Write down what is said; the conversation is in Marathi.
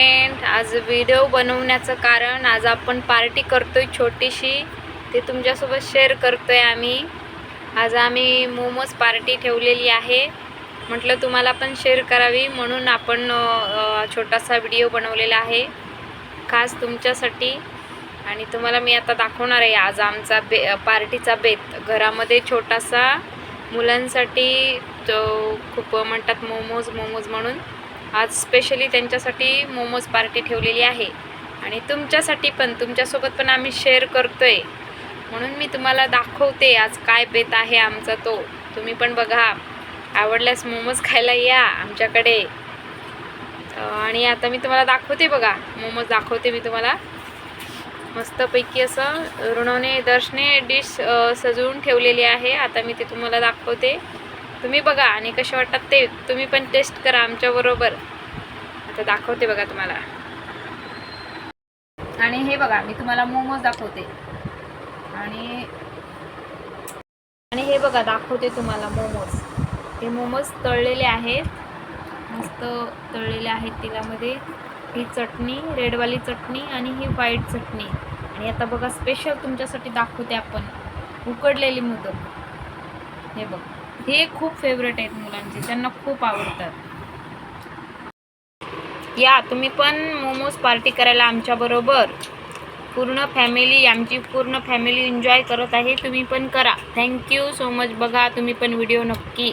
फ्रेंड आज व्हिडिओ बनवण्याचं कारण आज आपण पार्टी करतोय छोटीशी. ते तुमच्यासोबत शेअर करतोय आम्ही. आज आम्ही मोमोज पार्टी ठेवलेली आहे. म्हटलं तुम्हाला पण शेअर करावी म्हणून आपण छोटासा व्हिडिओ बनवलेला आहे. खास तुमच्यासाठी. आणि तुम्हाला मी आता दाखवणार आहे आज आमचा बे पार्टीचा बेत. घरामध्ये छोटासा मुलांसाठी तो खूप म्हणतात मोमोज मोमोज म्हणून. आज स्पेशली त्यांच्यासाठी मोमोज पार्टी ठेवलेली आहे. आणि तुमच्यासाठी पण तुमच्यासोबत पण आम्ही शेअर करतो आहे म्हणून मी तुम्हाला दाखवते आज काय बेत आहे आमचा तो. तुम्ही पण बघा. आवडल्यास मोमोज खायला या आमच्याकडे. आणि आता मी तुम्हाला दाखवते बघा. मोमोज दाखवते मी तुम्हाला. मस्तपैकी असं ऋणवणे दर्शने डिश सजवून ठेवलेली आहे. आता मी ते तुम्हाला दाखवते. तुम्ही बघा आणि कसे वाटतात ते तुम्ही पण टेस्ट करा आमच्याबरोबर आता दाखवते बघा तुम्हाला. आणि हे बघा मी तुम्हाला मोमोज दाखवते. आणि आणि हे बघा दाखवते तुम्हाला मोमोज. हे मोमोज तळलेले आहेत. मस्त तळलेले आहेत तेलामध्ये. ही चटणी रेडवाली चटणी आणि ही व्हाईट चटणी. आणि आता बघा स्पेशल तुमच्यासाठी दाखवते आपण. उकडलेली मोदक हे बघ. हे खूप फेवरेट आहेत मुलांचे त्यांना खूप आवडतात. या तुम्ही पण मोमोज पार्टी करायला आमच्याबरोबर पूर्ण फॅमिली आमची पूर्ण फॅमिली एन्जॉय करत आहे तुम्ही पण करा. थँक्यू सो मच बघा तुम्ही पण व्हिडिओ नक्की.